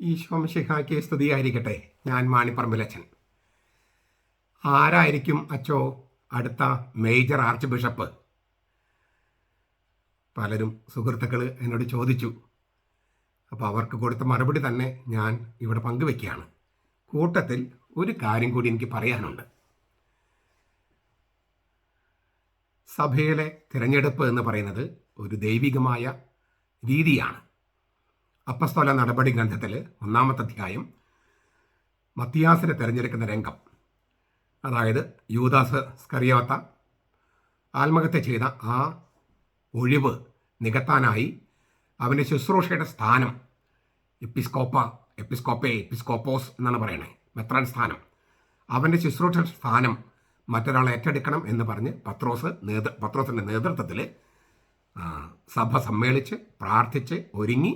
ഈശോമിഷിഹാക്കി സ്തുതിയായിരിക്കട്ടെ. ഞാൻ മാണിപ്പറമ്പിലച്ചൻ ആരായിരിക്കും അച്ചോ അടുത്ത മേജർ ആർച്ച് ബിഷപ്പ്? പലരും സുഹൃത്തുക്കൾ എന്നോട് ചോദിച്ചു. അപ്പോൾ അവർക്ക് കൊടുത്ത മറുപടി തന്നെ ഞാൻ ഇവിടെ പങ്കുവെക്കുകയാണ്. കൂട്ടത്തിൽ ഒരു കാര്യം കൂടി എനിക്ക് പറയാനുണ്ട്. സഭയിലെ തിരഞ്ഞെടുപ്പ് എന്ന് പറയുന്നത് ഒരു ദൈവികമായ രീതിയാണ്. അപ്പസ്തോല നടപടി ഗ്രന്ഥത്തിൽ ഒന്നാമത്തെ അധ്യായം മത്തിയാസിനെ തിരഞ്ഞെടുക്കുന്ന രംഗം. അതായത് യൂദാസ് സ്കറിയോത്ത ആത്മഹത്യ ചെയ്ത ആ ഒഴിവ് നികത്താനായി അവന്റെ ശുശ്രൂഷയുടെ സ്ഥാനം എപ്പിസ്കോപ്പ എപ്പിസ്കോപ്പെ എപ്പിസ്കോപ്പോസ് എന്നാണ് പറയണേ മെത്രാൻ സ്ഥാനം. അവന്റെ ശുശ്രൂഷ സ്ഥാനം മറ്റൊരാൾ ഏറ്റെടുക്കണം എന്ന് പറഞ്ഞ് പത്രോസ് നേതൃ പത്രോസിന്റെ നേതൃത്വത്തിൽ സഭ സമ്മേളിച്ച് പ്രാർത്ഥിച്ച് ഒരുങ്ങി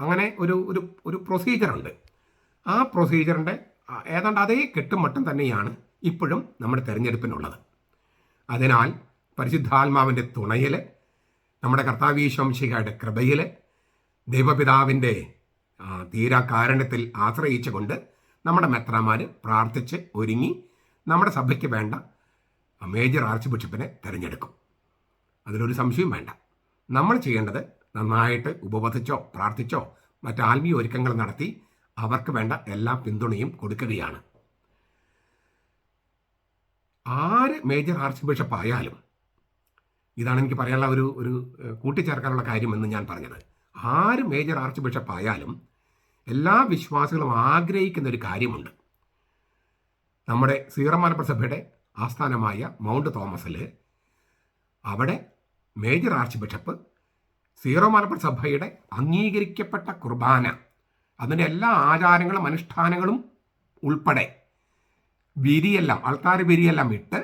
അങ്ങനെ ഒരു ഒരു ഒരു പ്രൊസീജിയറുണ്ട് ആ പ്രൊസീജിയറിന്റെ ഏതാണ്ട് അതേ കെട്ടുമട്ടം തന്നെയാണ് ഇപ്പോഴും നമ്മുടെ തെരഞ്ഞെടുപ്പിനുള്ളത്. അതിനാൽ പരിശുദ്ധാത്മാവിന്റെ തുണയിൽ നമ്മുടെ കർത്താവീശംശികയുടെ കൃപയിൽ ദൈവപിതാവിന്റെ തീരാകാരണത്തിൽ ആശ്രയിച്ചു ആശ്രയിച്ചുകൊണ്ട് നമ്മുടെ മെത്രാമാർ പ്രാർത്ഥിച്ച് ഒരുങ്ങി നമ്മുടെ സഭയ്ക്ക് വേണ്ട മേജർ ആർച്ച് ബിഷപ്പിനെ തിരഞ്ഞെടുക്കും. അതിലൊരു സംശയവും വേണ്ട. നമ്മൾ ചെയ്യേണ്ടത് നന്നായിട്ട് ഉപവധിച്ചോ പ്രാർത്ഥിച്ചോ മറ്റ് ആത്മീയ ഒരുക്കങ്ങൾ നടത്തി അവർക്ക് വേണ്ട എല്ലാ പിന്തുണയും കൊടുക്കുകയാണ്. ആര് മേജർ ആർച്ച് ബിഷപ്പ് ആയാലും ഇതാണ് എനിക്ക് പറയാനുള്ള ഒരു ഒരു കൂട്ടിച്ചേർക്കാനുള്ള കാര്യമെന്ന് ഞാൻ പറഞ്ഞത്. ആര് മേജർ ആർച്ച് ബിഷപ്പ് ആയാലും എല്ലാ വിശ്വാസികളും ആഗ്രഹിക്കുന്ന ഒരു കാര്യമുണ്ട്. നമ്മുടെ സീറമാനപ്രസഭയുടെ ആസ്ഥാനമായ മൗണ്ട് തോമസിൽ അവിടെ major archbishop Syro Malabar സഭയുടെ അംഗീകരിക്കപ്പെട്ട കുർബാന. അതിന്റെ എല്ലാ ആചാരങ്ങളും അനുഷ്ഠാനങ്ങളും ഉൾപ്പെടെ വിരിയെല്ലാം ആൾക്കാർ വിരിയെല്ലാം ഇട്ട്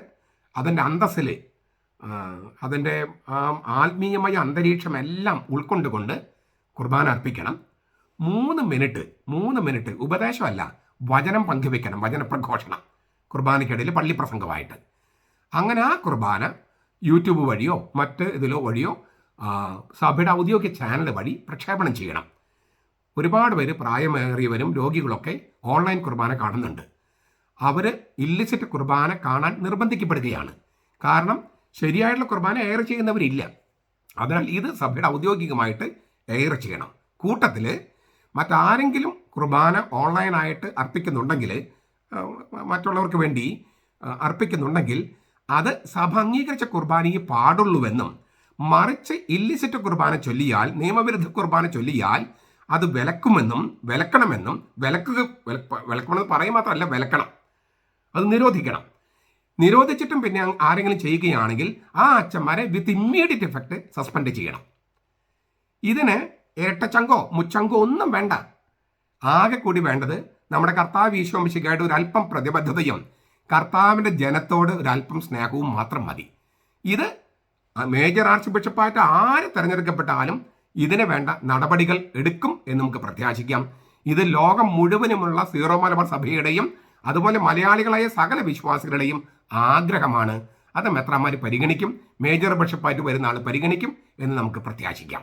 അതിന്റെ അന്തസ്സിൽ അതിന്റെ ആത്മീയമായ അന്തരീക്ഷം എല്ലാം ഉൾക്കൊണ്ടുകൊണ്ട് കുർബാന അർപ്പിക്കണം. മൂന്ന് മിനിറ്റ് മൂന്ന് മിനിറ്റ് ഉപദേശമല്ല വചനം പങ്കുവെക്കണം വചന പ്രഘോഷണം കുർബാനയ്ക്കിടയിൽ പള്ളി പ്രസംഗമായിട്ട് അങ്ങനെ ആ കുർബാന യൂട്യൂബ് വഴിയോ മറ്റ് ഇതിലോ വഴിയോ സഭയുടെ ഔദ്യോഗിക ചാനൽ വഴി പ്രക്ഷേപണം ചെയ്യണം. ഒരുപാട് പേര് പ്രായമേറിയവരും രോഗികളൊക്കെ ഓൺലൈൻ കുർബാന കാണുന്നുണ്ട്. അവർ ഇല്ലിസിറ്റ് കുർബാന കാണാൻ നിർബന്ധിക്കപ്പെടുകയാണ്. കാരണം ശരിയായിട്ടുള്ള കുർബാന എയർ ചെയ്യുന്നവരില്ല. അതിനാൽ ഇത് സഭയുടെ ഔദ്യോഗികമായിട്ട് എയർ ചെയ്യണം. കൂട്ടത്തിൽ മറ്റാരെങ്കിലും കുർബാന ഓൺലൈനായിട്ട് അർപ്പിക്കുന്നുണ്ടെങ്കിൽ മറ്റുള്ളവർക്ക് വേണ്ടി അർപ്പിക്കുന്നുണ്ടെങ്കിൽ അത് സഭ അംഗീകരിച്ച കുർബാനയെ പാടുള്ളൂവെന്നും മറിച്ച് ഇല്ലിസിറ്റ് കുർബാന ചൊല്ലിയാൽ നിയമവിരുദ്ധ കുർബാന ചൊല്ലിയാൽ അത് വിലക്കുമെന്നും വിലക്കണമെന്നും വിലക്കുക വിലക്കണമെന്ന് പറയും മാത്രമല്ല വിലക്കണം. അത് നിരോധിക്കണം. നിരോധിച്ചിട്ടും പിന്നെ ആരെങ്കിലും ചെയ്യുകയാണെങ്കിൽ ആ അച്ഛന്മാരെ വിത്ത് ഇമ്മീഡിയറ്റ് എഫക്റ്റ് സസ്പെൻഡ് ചെയ്യണം. ഇതിന് ഇരട്ടച്ചങ്കോ മുച്ചങ്കോ ഒന്നും വേണ്ട. ആകെ കൂടി വേണ്ടത് നമ്മുടെ കർത്താവ് ഈശോമിശിക്കായിട്ട് ഒരു അല്പം പ്രതിബദ്ധതയും കർത്താവിന്റെ ജനത്തോട് ഒരല്പം സ്നേഹവും മാത്രം മതി. ഇത് മേജർ ആർച്ച് ബിഷപ്പായിട്ട് ആര് തെരഞ്ഞെടുക്കപ്പെട്ടാലും ഇതിന് വേണ്ട നടപടികൾ എടുക്കും എന്ന് നമുക്ക് പ്രത്യാശിക്കാം. ഇത് ലോകം മുഴുവനുമുള്ള സീറോ മലബാർ സഭയുടെയും അതുപോലെ മലയാളികളായ സകല വിശ്വാസികളുടെയും ആഗ്രഹമാണ്. അത് മെത്രാമാർ പരിഗണിക്കും മേജർ ബിഷപ്പായിട്ട് വരുന്ന ആൾ പരിഗണിക്കും എന്ന് നമുക്ക് പ്രത്യാശിക്കാം.